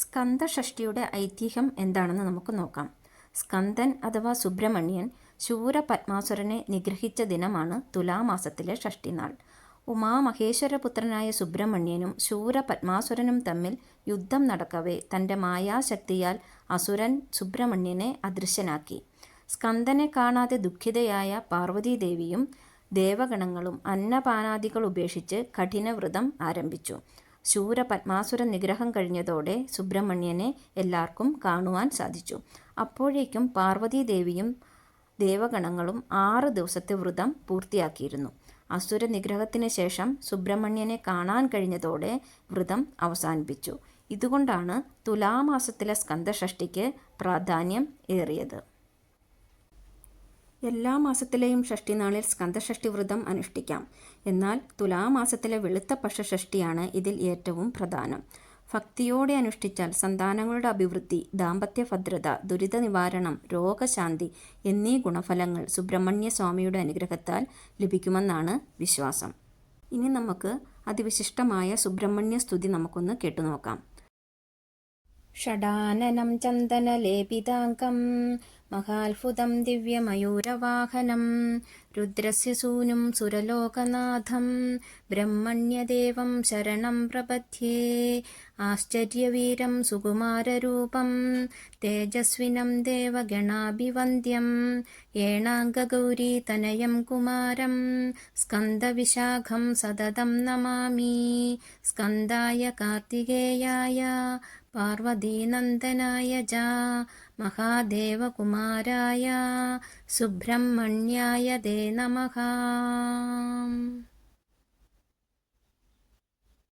സ്കന്ദഷഷ്ടിയുടെ ഐതിഹ്യം എന്താണെന്ന് നമുക്ക് നോക്കാം. സ്കന്ദൻ അഥവാ സുബ്രഹ്മണ്യൻ ശൂരപത്മാസുരനെ നിഗ്രഹിച്ച ദിനമാണ് തുലാമാസത്തിലെ ഷഷ്ടിനാൾ. ഉമാമഹേശ്വരപുത്രനായ സുബ്രഹ്മണ്യനും ശൂരപത്മാസുരനും തമ്മിൽ യുദ്ധം നടക്കവേ തന്റെ മായാശക്തിയാൽ അസുരൻ സുബ്രഹ്മണ്യനെ അദൃശ്യനാക്കി. സ്കന്ദനെ കാണാതെ ദുഃഖിതയായ പാർവതീദേവിയും ദേവഗണങ്ങളും അന്നപാനാദികൾ ഉപേക്ഷിച്ച് കഠിനവ്രതം ആരംഭിച്ചു. ശൂരപത്മാസുര നിഗ്രഹം കഴിഞ്ഞതോടെ സുബ്രഹ്മണ്യനെ എല്ലാവർക്കും കാണുവാൻ സാധിച്ചു. അപ്പോഴേക്കും പാർവതീദേവിയും ദേവഗണങ്ങളും ആറ് ദിവസത്തെ വ്രതം പൂർത്തിയാക്കിയിരുന്നു. അസുര നിഗ്രഹത്തിന് ശേഷം സുബ്രഹ്മണ്യനെ കാണാൻ കഴിഞ്ഞതോടെ വ്രതം അവസാനിപ്പിച്ചു. ഇതുകൊണ്ടാണ് തുലാമാസത്തിലെ സ്കന്ധഷഷ്ടിക്ക് പ്രാധാന്യം ഏറിയത്. എല്ലാ മാസത്തിലെയും ഷഷ്ടി നാളിൽ സ്കന്ദഷഷ്ടി വ്രതം അനുഷ്ഠിക്കാം. എന്നാൽ തുലാമാസത്തിലെ വെളുത്ത പക്ഷഷഷ്ടിയാണ് ഇതിൽ ഏറ്റവും പ്രധാനം. ഭക്തിയോടെ അനുഷ്ഠിച്ചാൽ സന്താനങ്ങളുടെ അഭിവൃദ്ധി ദാമ്പത്യ ഭദ്രത ദുരിത നിവാരണം രോഗശാന്തി എന്നീ ഗുണഫലങ്ങൾ സുബ്രഹ്മണ്യ സ്വാമിയുടെ അനുഗ്രഹത്താൽ ലഭിക്കുമെന്നാണ് വിശ്വാസം. ഇനി നമുക്ക് അതിവിശിഷ്ടമായ സുബ്രഹ്മണ്യ സ്തുതി നമുക്കൊന്ന് കേട്ടുനോക്കാം ഷടാനനം ചന്ദനലേപിതാംഗം മഹാത്ഭുതം ദിവ്യമയൂരവാഹനം. രുദ്രസ്യ സുരലോകനാഥം. ബ്രഹ്മണ്യദേവം ശരണം പ്രപദ്യേ ആശ്ചര്യവീരം സുകുമാരരൂപം. തേജസ്വിനം ദേവഗണാഭിവന്ദ്യം. ഏണാംഗഗൗരീതനയം കുമാരം. സ്കന്ദവിശാഖം സതതം നമാമി. സ്കന്ദായ കാർത്തികേയായ പാർവതീനന്ദനായ ച മഹാദേവകുമാരായ സുബ്രഹ്മണ്യായ ദേ നമഃ.